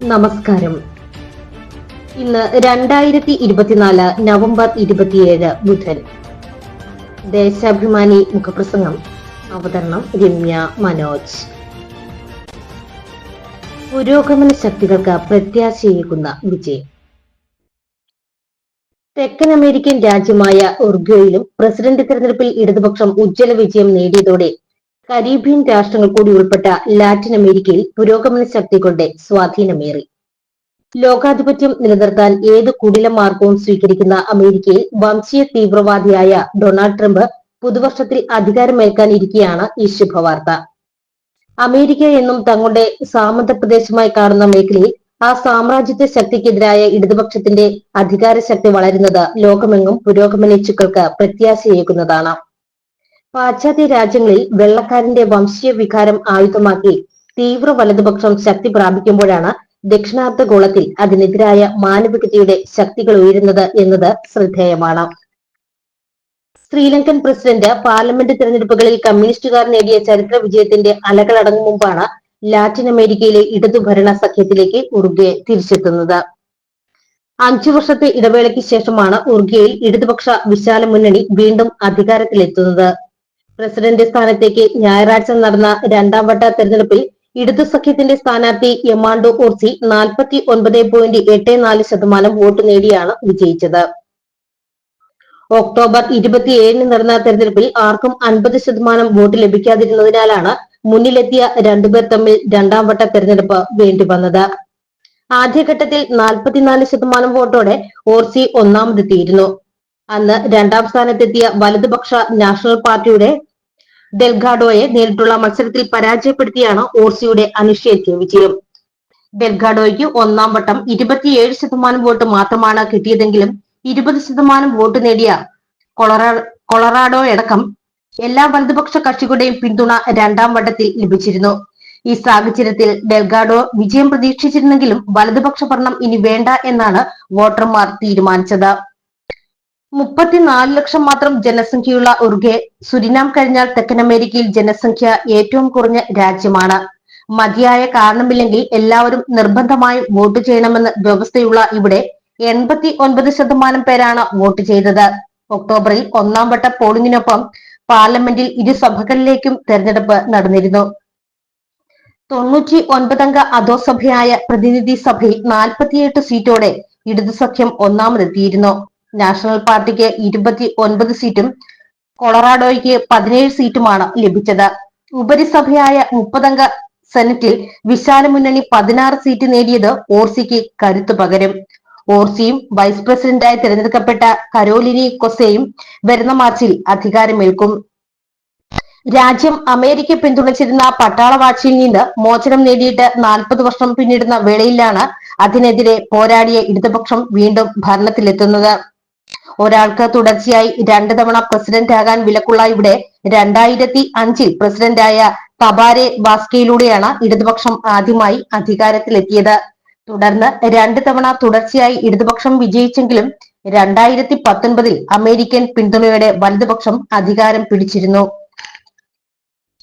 നമസ്കാരം. ഇന്ന് രണ്ടായിരത്തി ഇരുപത്തിനാല് നവംബർ ഇരുപത്തിയേഴ് ബുധൻ. ദേശാഭിമാനി മുഖപ്രസംഗം. അവതരണം രമ്യ മനോജ്. പുരോഗമന ശക്തികൾക്ക് പ്രത്യാശയേകുന്ന വിജയം. തെക്കൻ അമേരിക്കൻ രാജ്യമായ ഉറുഗ്വേയിലും പ്രസിഡന്റ് തെരഞ്ഞെടുപ്പിൽ ഇടതുപക്ഷം ഉജ്ജ്വല വിജയം നേടിയതോടെ കരീബിയൻ രാഷ്ട്രങ്ങൾ കൂടി ഉൾപ്പെട്ട ലാറ്റിൻ അമേരിക്കയിൽ പുരോഗമന ശക്തികളുടെ സ്വാധീനമേറി. ലോകാധിപത്യം നിലനിർത്താൻ ഏത് കുടില മാർഗവും സ്വീകരിക്കുന്ന അമേരിക്കയിൽ വംശീയ തീവ്രവാദിയായ ഡൊണാൾഡ് ട്രംപ് പുതുവർഷത്തിൽ അധികാരമേൽക്കാനിരിക്കെയാണ് ഈ ശുഭവാർത്ത. അമേരിക്ക എന്നും തങ്ങളുടെ സാമന്ത പ്രദേശമായി കാണുന്ന മേഖലയിൽ ആ സാമ്രാജ്യത്വ ശക്തിക്കെതിരായ ഇടതുപക്ഷത്തിന്റെ അധികാര ശക്തി വളരുന്നത് ലോകമെങ്ങും പുരോഗമനേച്ഛുക്കൾക്ക് പ്രത്യാശയേകുന്നതാണ്. പാശ്ചാത്യ രാജ്യങ്ങളിൽ വെള്ളക്കാരന്റെ വംശീയ വികാരം ആയുധമാക്കി തീവ്ര വലതുപക്ഷം ശക്തി പ്രാപിക്കുമ്പോഴാണ് ദക്ഷിണാർദ്ധഗോളത്തിൽ അതിനെതിരായ മാനവികതയുടെ ശക്തികൾ ഉയരുന്നത് എന്നത് ശ്രദ്ധേയമാണ്. ശ്രീലങ്കൻ പ്രസിഡന്റ് പാർലമെന്റ് തിരഞ്ഞെടുപ്പുകളിൽ കമ്മ്യൂണിസ്റ്റുകാർ നേടിയ ചരിത്ര വിജയത്തിന്റെ അലകളടങ്ങും മുമ്പാണ് ലാറ്റിൻ അമേരിക്കയിലെ ഇടതുഭരണ സഖ്യത്തിലേക്ക് ഉറുഗ്വെ തിരിച്ചെത്തുന്നത്. അഞ്ചു വർഷത്തെ ഇടവേളയ്ക്ക് ശേഷമാണ് ഉറുഗ്വയിൽ ഇടതുപക്ഷ വിശാല മുന്നണി വീണ്ടും അധികാരത്തിലെത്തുന്നത്. പ്രസിഡന്റ് സ്ഥാനത്തേക്ക് ഞായറാഴ്ച നടന്ന രണ്ടാം വട്ട തെരഞ്ഞെടുപ്പിൽ ഇടതു സഖ്യത്തിന്റെ സ്ഥാനാർത്ഥി എമാണ്ടോ ഓർസി നാൽപ്പത്തി ഒൻപത് പോയിന്റ് എട്ട് നാല് ശതമാനം വോട്ട് നേടിയാണ് വിജയിച്ചത്. ഒക്ടോബർ ഇരുപത്തിയേഴിന് നടന്ന തെരഞ്ഞെടുപ്പിൽ ആർക്കും അൻപത് ശതമാനം വോട്ട് ലഭിക്കാതിരുന്നതിനാലാണ് മുന്നിലെത്തിയ രണ്ടുപേർ തമ്മിൽ രണ്ടാം വട്ട തെരഞ്ഞെടുപ്പ് വേണ്ടിവന്നത് ആദ്യഘട്ടത്തിൽ നാൽപ്പത്തിനാല് ശതമാനം വോട്ടോടെ ഓർസി ഒന്നാമതെത്തിയിരുന്നു. അന്ന് രണ്ടാം സ്ഥാനത്തെത്തിയ വലതുപക്ഷ നാഷണൽ പാർട്ടിയുടെ ഡെൽഗാഡോയെ നേരിട്ടുള്ള മത്സരത്തിൽ പരാജയപ്പെടുത്തിയാണ് ഓർസിയുടെ അനിശ്ചയിച്ച വിജയം. ഡെൽഗാഡോയ്ക്ക് ഒന്നാം വട്ടം ഇരുപത്തിയേഴ് ശതമാനം വോട്ട് മാത്രമാണ് കിട്ടിയതെങ്കിലും ഇരുപത് ശതമാനം വോട്ട് നേടിയ കൊളറാ കൊളറാഡോയടക്കം എല്ലാ വലതുപക്ഷ കക്ഷികളുടെയും പിന്തുണ രണ്ടാം വട്ടത്തിൽ ലഭിച്ചിരുന്നു. ഈ സാഹചര്യത്തിൽ ഡെൽഗാഡോ വിജയം പ്രതീക്ഷിച്ചിരുന്നെങ്കിലും വലതുപക്ഷ ഭരണം ഇനി വേണ്ട എന്നാണ് വോട്ടർമാർ തീരുമാനിച്ചത്. മുപ്പത്തിനാല് ലക്ഷം മാത്രം ജനസംഖ്യയുള്ള ഉറുഗെ സുരിനാം കഴിഞ്ഞാൽ തെക്കൻ അമേരിക്കയിൽ ജനസംഖ്യ ഏറ്റവും കുറഞ്ഞ രാജ്യമാണ്. മതിയായ കാരണമില്ലെങ്കിൽ എല്ലാവരും നിർബന്ധമായും വോട്ട് ചെയ്യണമെന്ന് വ്യവസ്ഥയുള്ള ഇവിടെ എൺപത്തി ഒൻപത് ശതമാനം പേരാണ് വോട്ട് ചെയ്തത്. ഒക്ടോബറിൽ ഒന്നാം വട്ട പോളിംഗിനൊപ്പം പാർലമെന്റിൽ ഇരു സഭകളിലേക്കും തെരഞ്ഞെടുപ്പ് നടന്നിരുന്നു. തൊണ്ണൂറ്റി ഒൻപതംഗ അധോസഭയായ പ്രതിനിധി സഭയിൽ നാൽപ്പത്തിയെട്ട് സീറ്റോടെ ഇടതു സഖ്യം ഒന്നാമതെത്തിയിരുന്നു. നാഷണൽ പാർട്ടിക്ക് ഇരുപത്തി ഒൻപത് സീറ്റും കൊളറാഡോയ്ക്ക് പതിനേഴ് സീറ്റുമാണ് ലഭിച്ചത്. ഉപരിസഭയായ മുപ്പതംഗ സെനറ്റിൽ വിശാല മുന്നണി പതിനാറ് സീറ്റ് നേടിയത് ഓർസിക്ക് കരുത്തു പകരും. ഓർസിയും വൈസ് പ്രസിഡന്റായി തിരഞ്ഞെടുക്കപ്പെട്ട കരോലിനി കൊസയും വരുന്ന മാർച്ചിൽ അധികാരമേൽക്കും. രാജ്യം അമേരിക്ക പിന്തുണച്ചിരുന്ന പട്ടാളവാഴ്ചയിൽ നിന്ന് മോചനം നേടിയിട്ട് നാൽപ്പത് വർഷം പിന്നിടുന്ന വേളയിലാണ് അതിനെതിരെ പോരാടിയ ഇടതുപക്ഷം വീണ്ടും ഭരണത്തിലെത്തുന്നത്. ഒരാൾക്ക് തുടർച്ചയായി രണ്ടു തവണ പ്രസിഡന്റ് ആകാൻ വിലക്കുള്ള ഇവിടെ രണ്ടായിരത്തി അഞ്ചിൽ പ്രസിഡന്റായ തബാരെ വാസ്കയിലൂടെയാണ് ഇടതുപക്ഷം ആദ്യമായി അധികാരത്തിലെത്തിയത്. തുടർന്ന് രണ്ടു തവണ തുടർച്ചയായി ഇടതുപക്ഷം വിജയിച്ചെങ്കിലും രണ്ടായിരത്തി പത്തൊൻപതിൽ അമേരിക്കൻ പിന്തുണയോടെ വലതുപക്ഷം അധികാരം പിടിച്ചിരുന്നു.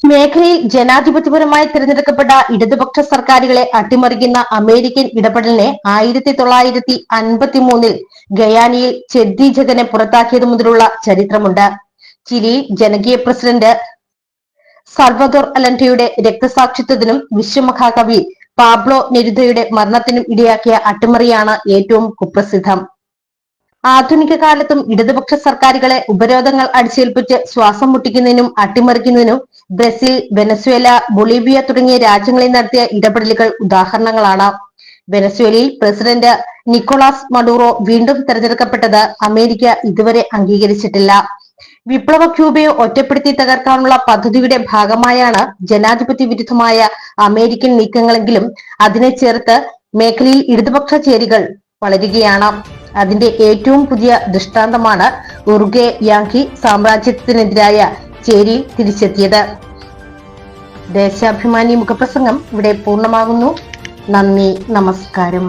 മേഖലയിൽ ജനാധിപത്യപരമായി തിരഞ്ഞെടുക്കപ്പെട്ട ഇടതുപക്ഷ സർക്കാരുകളെ അട്ടിമറിക്കുന്ന അമേരിക്കൻ ഇടപെടലിനെ ആയിരത്തി തൊള്ളായിരത്തി അൻപത്തി മൂന്നിൽ ഗയാനിയിൽ ചെദ്ദി ജഗനെ പുറത്താക്കിയത് മുതലുള്ള ചരിത്രമുണ്ട്. ചിലി ജനകീയ പ്രസിഡന്റ് സർവദോർ അലന്റയുടെ രക്തസാക്ഷിത്വത്തിനും വിശ്വമഹാകവി പാബ്ലോ നെരുദയുടെ മരണത്തിനും ഇടയാക്കിയ അട്ടിമറിയാണ് ഏറ്റവും കുപ്രസിദ്ധം. ആധുനിക കാലത്തും ഇടതുപക്ഷ സർക്കാരുകളെ ഉപരോധങ്ങൾ അടിച്ചേൽപ്പിച്ച് ശ്വാസം മുട്ടിക്കുന്നതിനും അട്ടിമറിക്കുന്നതിനും ബ്രസീൽ വെനസ്വേല ബൊളീവിയ തുടങ്ങിയ രാജ്യങ്ങളിൽ നടത്തിയ ഇടപെടലുകൾ ഉദാഹരണങ്ങളാണ്. വെനസ്വേലയിൽ പ്രസിഡന്റ് നിക്കോളാസ് മഡൂറോ വീണ്ടും തെരഞ്ഞെടുക്കപ്പെട്ടത് അമേരിക്ക ഇതുവരെ അംഗീകരിച്ചിട്ടില്ല. വിപ്ലവ ക്യൂബയെ ഒറ്റപ്പെടുത്തി തകർക്കാനുള്ള പദ്ധതിയുടെ ഭാഗമായാണ് ജനാധിപത്യ വിരുദ്ധമായ അമേരിക്കൻ നീക്കങ്ങളെങ്കിലും അതിനെ ചേർത്ത് മേഖലയിൽ ഇടതുപക്ഷ ചേരികൾ വളരുകയാണ്. അതിന്റെ ഏറ്റവും പുതിയ ദൃഷ്ടാന്തമാണ് ഉറുഗെ യാങ്കി സാമ്രാജ്യത്തിനെതിരായ ചേരിയിൽ തിരിച്ചെത്തിയത്. ദേശാഭിമാനി മുഖപ്രസംഗം ഇവിടെ പൂർണമാകുന്നു. നന്ദി നമസ്കാരം.